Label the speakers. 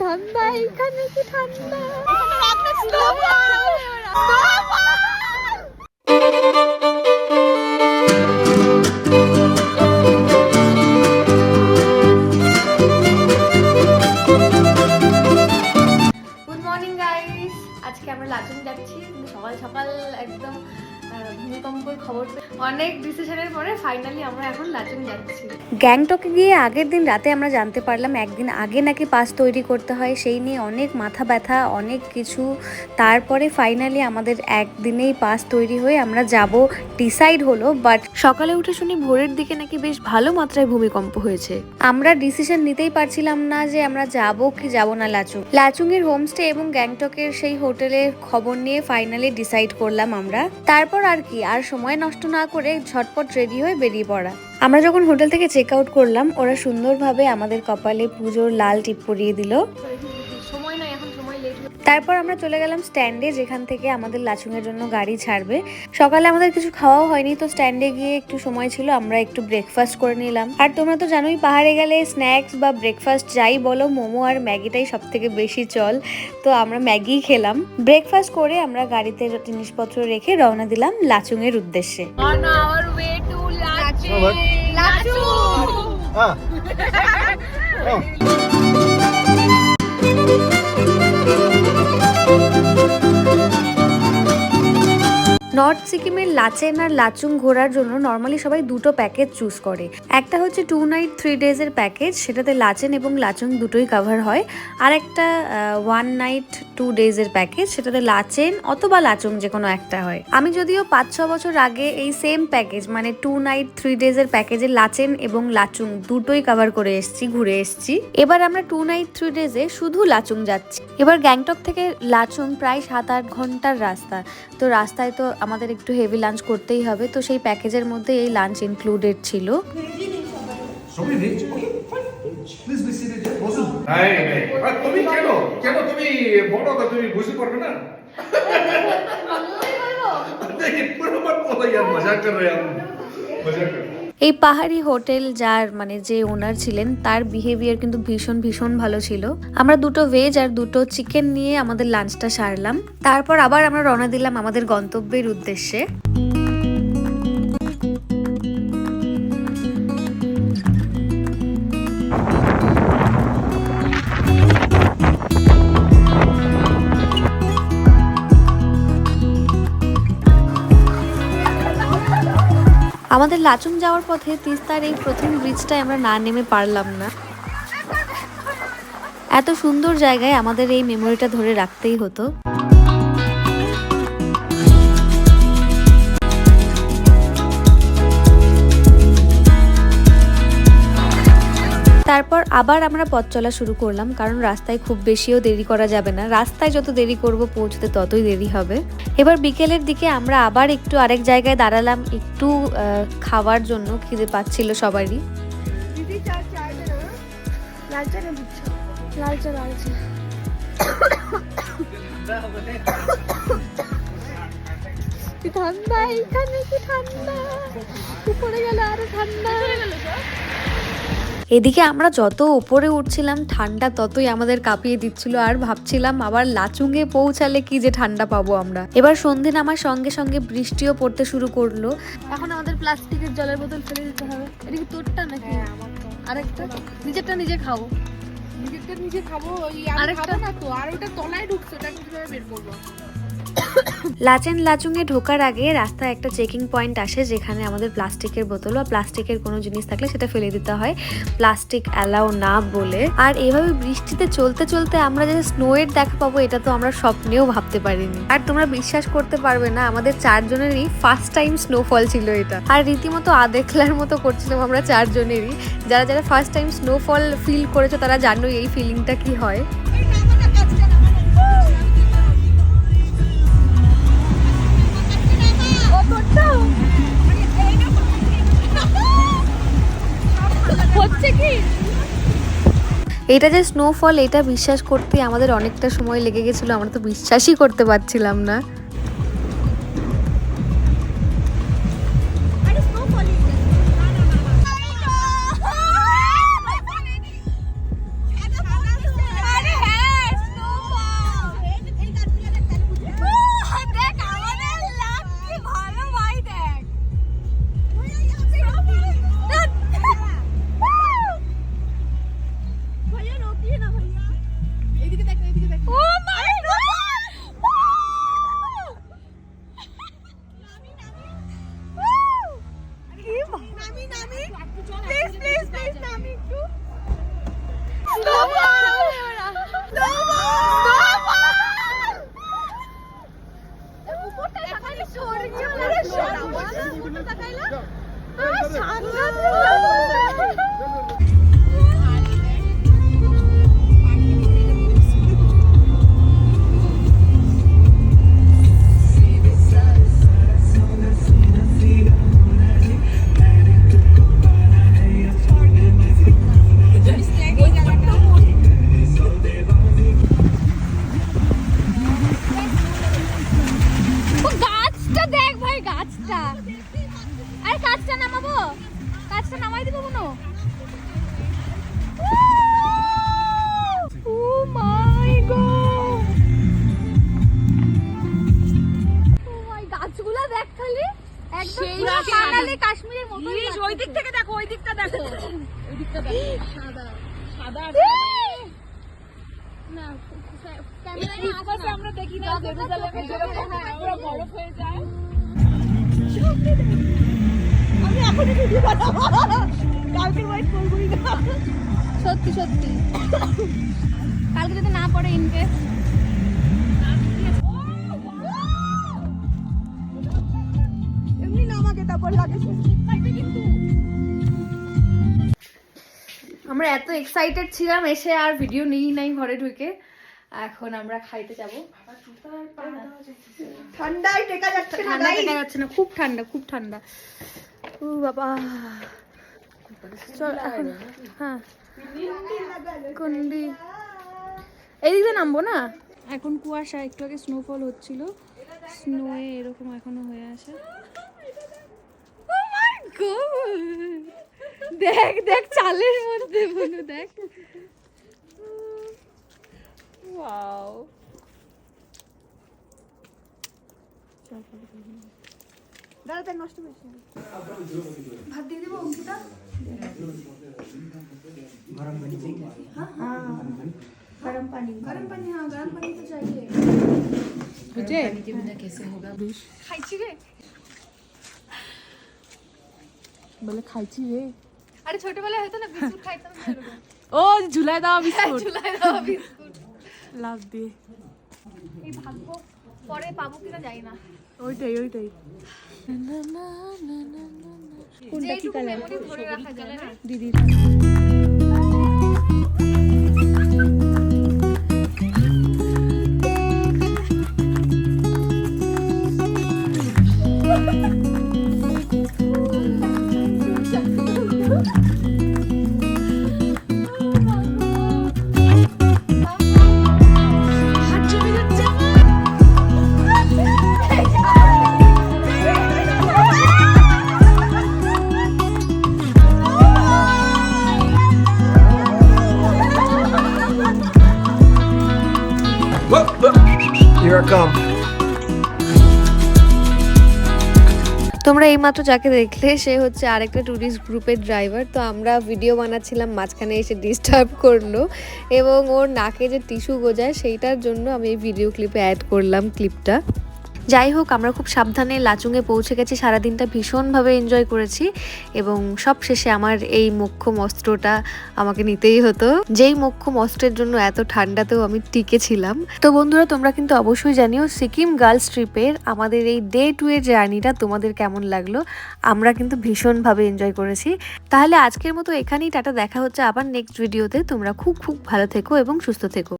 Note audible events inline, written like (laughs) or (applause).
Speaker 1: ঠান্ডা এখানে কি ঠান্ডা? আজকে আমরা লাচুং যাচ্ছি। সকাল সকাল একদম ভূমিকম্পের খবর অনেক ডিসিশনের পরে ফাইনালি আমরা এখন লাচুং যাচ্ছি।
Speaker 2: গ্যাংটকে গিয়ে আগের দিন রাতে আমরা জানতে পারলাম একদিন আগে নাকি পাস তৈরি করতে হয় সেই নিয়ে অনেক মাথা ব্যথা অনেক কিছু। তারপরে ফাইনালি আমাদের একদিনেই পাস তৈরি হয়ে আমরা যাব ডিসাইড হলো বাট সকালে উঠে শুনি ভোরের দিকে নাকি বেশ ভালো মাত্রায় ভূমিকম্প হয়েছে। আমরা ডিসিশন নিতেই পারছিলাম না যে আমরা যাব কি যাব না লাচুং। লাচুং এর হোমস্টে এবং গ্যাংটকের সেই হোটেলের খবর নিয়ে ফাইনালি ডিসাইড করলাম আমরা। তারপর আর কি আর সময় নষ্ট না করে ঝটপট রেডি হয়ে বেরিয়ে পড়া। আমরা যখন হোটেল থেকে চেক আউট করলাম, ওরা সুন্দরভাবে আমাদের কপালে পুজোর লাল টিপ পরিয়ে দিল। তারপর আমরা চলে গেলাম স্ট্যান্ডে যেখান থেকে আমাদের লাচুংয়ের জন্য গাড়ি ছাড়বে। সকালে আমাদের কিছু খাওয়াও হয়নি তো স্ট্যান্ডে গিয়ে একটু সময় ছিল আমরা একটু ব্রেকফাস্ট করে নিলাম। আর তোমরা তো জানোই পাহাড়ে গেলে স্ন্যাক্স বা ব্রেকফাস্ট যাই বলো মোমো আর ম্যাগিটাই সব থেকে বেশি চল। তো আমরা ম্যাগি খেলাম। ব্রেকফাস্ট করে আমরা গাড়িতে জিনিসপত্র রেখে রওনা দিলাম লাচুংয়ের উদ্দেশ্যে। (laughs) নর্থ সিকিমের লাচেন আর লাচুং ঘোরার জন্য নর্মালি সবাই দুটো প্যাকেজ চুজ করে। একটা হচ্ছে টু নাইট থ্রি ডেজের প্যাকেজ সেটাতে লাচেন এবং লাচুং দুটোই কভার হয়। আর একটা ওয়ান নাইট টু ডেজের প্যাকেজ সেটাতে লাচেন অথবা লাচুং যে কোনো একটা হয়। আমি যদিও পাঁচ, ছ বছর আগে এই সেম প্যাকেজ মানে টু নাইট থ্রি ডেজের প্যাকেজে লাচেন এবং লাচুং দুটোই কভার করে এসছি, ঘুরে এসেছি। এবার আমরা টু নাইট থ্রি ডেজে শুধু লাচুং যাচ্ছি। এবার গ্যাংটক থেকে লাচুং প্রায় সাত, আট ঘণ্টার রাস্তা। তো রাস্তায় তো আমাদের একটু হেভি লাঞ্চ করতেই হবে তো সেই প্যাকেজের মধ্যে এই লাঞ্চ ইনক্লুডেড ছিল
Speaker 3: মজা
Speaker 2: এই পাহাড়ি হোটেল যার মানে যে ওনার ছিলেন, তার বিহেভিয়ার কিন্তু ভীষণ ভীষণ ভালো ছিল। আমরা দুটো ভেজ আর দুটো চিকেন নিয়ে আমাদের লাঞ্চটা সারলাম। তারপর আবার আমরা রওনা দিলাম আমাদের গন্তব্যের উদ্দেশ্যে। আমাদের লাচুং যাওয়ার পথে তিস্তার এই প্রথম ব্রিজটায় আমরা না নেমে পারলাম না। এত সুন্দর জায়গায় আমাদের এই মেমোরিটা ধরে রাখতেই হতো। তারপর আবার আমরা পথ চলা শুরু করলাম কারণ রাস্তায় খুব বেশিও দেরি করা যাবে না। রাস্তায় যত দেরি করব পৌঁছতে ততই দেরি হবে। এবার বিকেলের দিকে আমরা আবার একটু আরেক জায়গায় দাঁড়ালাম একটু খাওয়ার জন্য খিদে পাচ্ছিল সবারই।
Speaker 1: ঠান্ডা এখানে কি ঠান্ডা? উপরে গেলে আরও ঠান্ডা।
Speaker 2: এদিকে আমরা যত উপরে উঠছিলাম ঠান্ডা ততই আমাদের কাঁপিয়ে দিচ্ছিল আর ভাবছিলাম আবার লাচুঙ্গে পৌঁছালে কি যে ঠান্ডা পাবো আমরা। এবার সন্ধে নামার সঙ্গে সঙ্গে বৃষ্টিও পড়তে শুরু করল।
Speaker 1: এখন আমাদের প্লাস্টিকের জলের বোতল ফেলে দিতে হবে। এটা কি তোরটা নাকি? আরেকটা? নিজেরটা নিজে খাব
Speaker 4: নিজেরটা নিজে খাব ওই
Speaker 1: আরেকটা?
Speaker 4: না তো আর ওটা তলায় ঢুকছে ওটা কীভাবে বের করব?
Speaker 2: লাচেন লাচুংয়ে ঢোকার আগে রাস্তায় একটা চেকিং পয়েন্ট আসে যেখানে আমাদের প্লাস্টিকের বোতল বা প্লাস্টিকের কোনো জিনিস থাকলে সেটা ফেলে দিতে হয়। প্লাস্টিক অ্যালাও না বলে। আর এভাবে বৃষ্টিতে চলতে চলতে আমরা যে স্নোয়ের দেখা পাবো, এটা তো আমরা স্বপ্নেও ভাবতে পারিনি। আর তোমরা বিশ্বাস করতে পারবে না, আমাদের চারজনেরই ফার্স্ট টাইম স্নোফল ছিল এটা। আর রীতিমতো আদেখলার মতো করছিলাম আমরা চারজনেরই। যারা যারা ফার্স্ট টাইম স্নোফল ফিল করেছ, তারা জানোই এই ফিলিংটা কি হয়।
Speaker 1: হচ্ছে কি
Speaker 2: এটা যে স্নোফল এটা বিশ্বাস করতে আমাদের অনেকটা সময় লেগে গেছিল, আমরা তো বিশ্বাসই করতে পারছিলাম না।
Speaker 4: দেখাইলা দিকটা দেখো। ওই দিকটা দেখো। সাদা। সাদা না আকাশে আমরা দেখি না জেরুজালেমে যেরকম পুরো বরফ হয়ে যায়।
Speaker 1: সত্যি সত্যি কালকে যদি না পড়ে ইনকেস আমরা এত এক্সাইটেড ছিলাম এসে আর ভিডিও নিই নাই ঘরে ঢুকে। এখন আমরা খাইতে যাব।
Speaker 5: ঠান্ডায় টেকা যাচ্ছে না
Speaker 1: ঠান্ডা দেখা যাচ্ছে না খুব ঠান্ডা খুব ঠান্ডা। ও বাবা। চল এখন হ্যাঁ। কুন্ডি। এদিক দিয়ে নামবো না? এখন কুয়াশা একটু আগে স্নোফল হচ্ছিল। স্নোয়ে এরকম এখনও হয়ে আছে। Oh my God! দেখ দেখ চালের মধ্যে বনু দেখ। ওয়াও
Speaker 5: দাঁড়াতে নষ্ট হয়েছে
Speaker 1: ভাত দিয়ে দেবো অঙ্কিতা
Speaker 5: গরম পানি
Speaker 1: গরম পানি হ্যাঁ গরম পানি তো চাইয়ে খাইছি রে।
Speaker 4: বলে খাইছি রে।
Speaker 1: আরে ছোটবেলায় হয়তো না বিস্কুট খাইতাম
Speaker 4: ও ঝুলাই দাও বিস্কুট।
Speaker 1: ঝুলাই দাও বিস্কুট।
Speaker 4: লাভ দিয়ে
Speaker 1: এই ভাগ্য পরে পাবো কিনা জানি না।
Speaker 4: ওইটাই ওইটাই।
Speaker 1: না না না না না
Speaker 4: কোনটা
Speaker 6: কি কালার I come.
Speaker 2: তোমরা এইমাত্র যাকে দেখলে, সে হচ্ছে আরেকটা ট্যুরিস্ট গ্রুপের ড্রাইভার তো আমরা ভিডিও বানাচ্ছিলাম, মাঝখানে এসে ডিস্টার্ব করল এবং ওর নাকে যে টিস্যু গোজায়, সেইটার জন্য আমি এই ভিডিও ক্লিপে অ্যাড করলাম ক্লিপটা যাই হোক, আমরা খুব সাবধানে লাচুংয়ে পৌঁছে গেছি। সারাদিনটা ভীষণভাবে এনজয় করেছি এবং সব শেষে আমার এই মোক্ষম অস্ত্রটা আমাকে নিতেই হতো। যেই মোক্ষম অস্ত্রের জন্য এত ঠান্ডাতেও আমি টিকে ছিলাম। তো বন্ধুরা, তোমরা কিন্তু অবশ্যই জানিও, সিকিম গার্লস ট্রিপের আমাদের এই ডে টু এর জার্নিটা তোমাদের কেমন লাগল? আমরা কিন্তু ভীষণভাবে এনজয় করেছি। তাহলে আজকের মতো এখানেই, টাটা, দেখা হচ্ছে আবার নেক্সট ভিডিওতে তোমরা খুব খুব ভালো থেকো এবং সুস্থ থেকো।